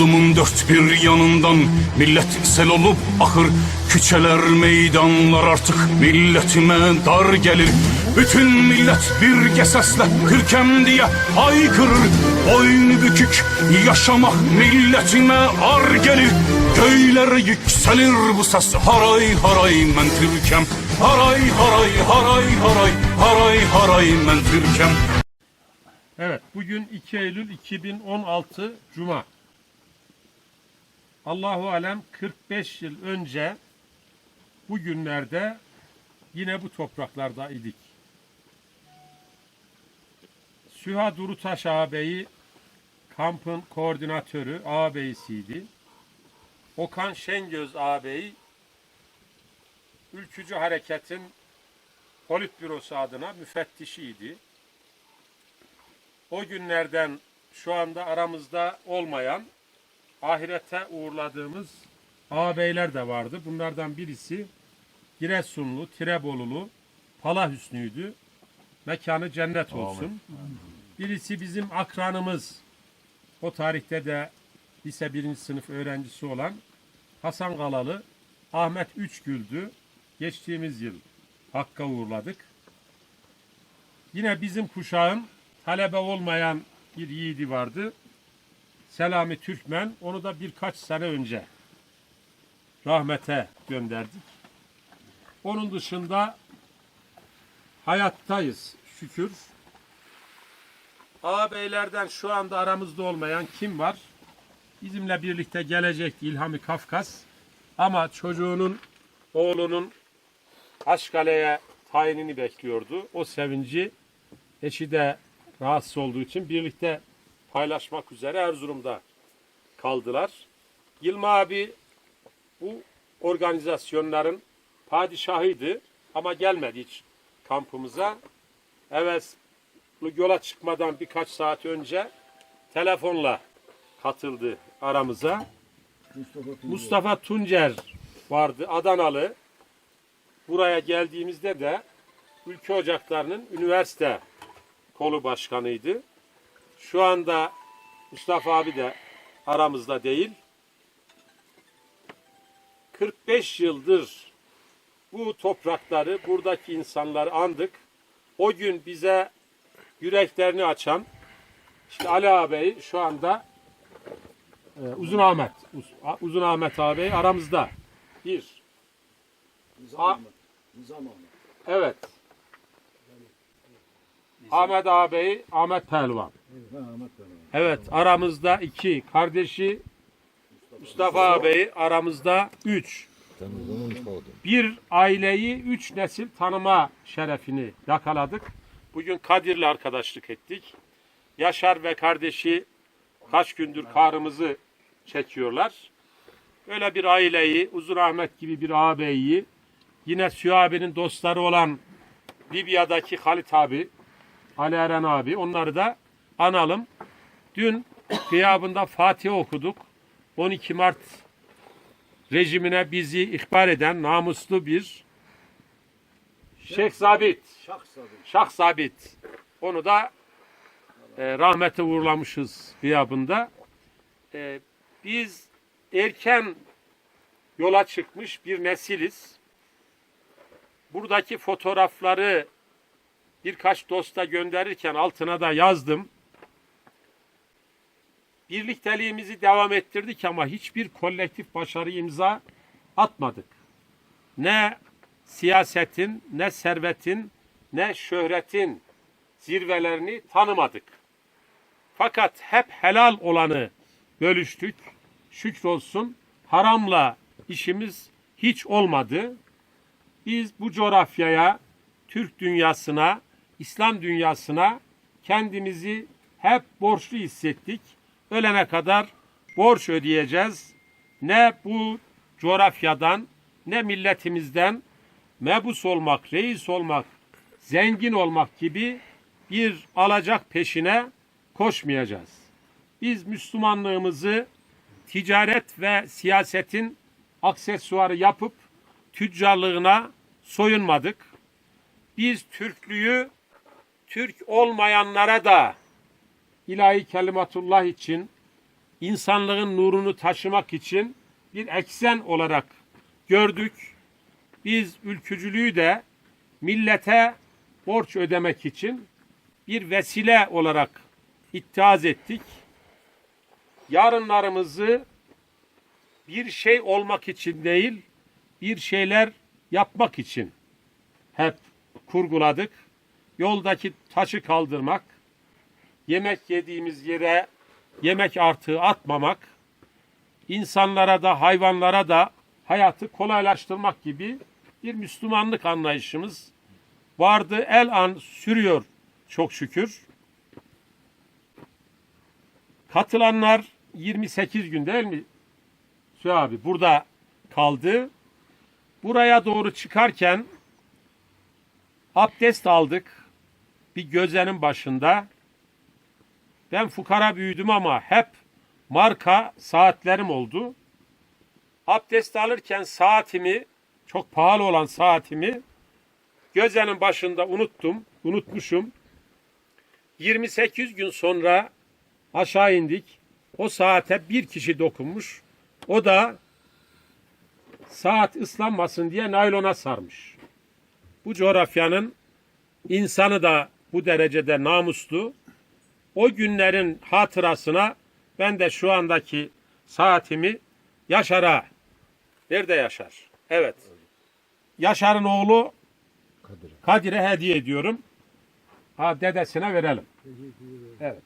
Yurdumun dört bir yanından millet sel olup ahır Küçeler meydanlar artık milletime dar gelir. Bütün millet bir sesle hürkem diye haykırır Boynu bükük yaşamak milletime ar gelir. Göylere yükselir bu ses. Haray haray men Türkem. Haray haray haray haray haray haray men Türkem. Evet, bugün 2 Eylül 2016 Cuma. Allahu alem 45 yıl önce bu günlerde yine bu topraklarda idik. Süha Durutaş ağabeyi kampın koordinatörü ağabeyisiydi. Okan Şengöz ağabeyi Ülkücü Hareket'in politbürosu adına müfettişiydi o günlerden şu anda aramızda olmayan ahirete uğurladığımız ağabeyler de vardı. Bunlardan birisi Giresunlu, Tirebolulu, Pala Hüsnü'ydü. Mekanı cennet olsun. Birisi bizim akranımız. O tarihte de lise birinci sınıf öğrencisi olan Hasan Kalalı, Ahmet Üçgül'dü. Geçtiğimiz yıl Hakk'a uğurladık. Yine bizim kuşağın talebe olmayan bir yiğidi vardı. Selami Türkmen. Onu da birkaç sene önce rahmete gönderdik. Onun dışında hayattayız şükür. Ağabeylerden şu anda aramızda olmayan kim var? Bizimle birlikte gelecekti İlhami Kafkas. Ama çocuğunun, oğlunun Aşkale'ye tayinini bekliyordu. O sevinci eşi de rahatsız olduğu için birlikte paylaşmak üzere Erzurum'da kaldılar. Yılma abi bu organizasyonların padişahıydı ama gelmedi hiç kampımıza. Evet yola çıkmadan birkaç saat önce telefonla katıldı aramıza. Mustafa Tuncer vardı Adanalı. Buraya geldiğimizde de Ülke Ocakları'nın üniversite kolu başkanıydı. Şu anda Mustafa abi de aramızda değil. 45 yıldır bu toprakları, buradaki insanları andık. O gün bize yüreklerini açan işte Ali ağabey şu anda e, Uzun Ahmet, Uz- Uzun Ahmet ağabey aramızda. Bir. A- Evet. Ahmet ağabey, Ahmet Pelvan. Evet, aramızda iki. Kardeşi Mustafa ağabey, aramızda üç. Bir aileyi üç nesil tanıma şerefini yakaladık. Bugün Kadir'le arkadaşlık ettik. Yaşar ve kardeşi kaç gündür karımızı çekiyorlar. Öyle bir aileyi, Uzun Ahmet gibi bir ağabeyi, yine Süha abinin dostları olan Libya'daki Halit abi, Ali Eren abi onları da analım. Dün gıyabında Fatih okuduk. 12 Mart rejimine bizi ihbar eden namuslu bir Şeyh Zabit. Şah Zabit. Onu da e, rahmete uğurlamışız gıyabında. E, biz erken yola çıkmış bir nesiliz. Buradaki fotoğrafları birkaç dosta gönderirken altına da yazdım. Birlikteliğimizi devam ettirdik ama hiçbir kolektif başarı imza atmadık. Ne siyasetin, ne servetin, ne şöhretin zirvelerini tanımadık. Fakat hep helal olanı bölüştük. Şükrolsun haramla işimiz hiç olmadı. Biz bu coğrafyaya, Türk dünyasına, İslam dünyasına kendimizi hep borçlu hissettik. Ölene kadar borç ödeyeceğiz. Ne bu coğrafyadan, ne milletimizden mebus olmak, reis olmak, zengin olmak gibi bir alacak peşine koşmayacağız. Biz Müslümanlığımızı ticaret ve siyasetin aksesuarı yapıp tüccarlığına soyunmadık. Biz Türklüğü Türk olmayanlara da ilahi kelimatullah için insanlığın nurunu taşımak için bir eksen olarak gördük. Biz ülkücülüğü de millete borç ödemek için bir vesile olarak ittihaz ettik. Yarınlarımızı bir şey olmak için değil, bir şeyler yapmak için hep kurguladık. Yoldaki taşı kaldırmak, yemek yediğimiz yere yemek artığı atmamak, insanlara da hayvanlara da hayatı kolaylaştırmak gibi bir Müslümanlık anlayışımız vardı. El an sürüyor çok şükür. Katılanlar 28 gün değil mi? Süha abi burada kaldı. Buraya doğru çıkarken abdest aldık. Bir gözenin başında. Ben fukara büyüdüm ama hep marka saatlerim oldu. Abdest alırken saatimi, çok pahalı olan saatimi gözenin başında unuttum, unutmuşum. 28 gün sonra aşağı indik. O saate bir kişi dokunmuş. O da saat ıslanmasın diye naylona sarmış. Bu coğrafyanın insanı da bu derecede namuslu. O günlerin hatırasına ben de şu andaki saatimi Yaşar'a, nerede Yaşar? Evet. Yaşar'ın oğlu Kadir'e hediye ediyorum. Ha dedesine verelim. Evet.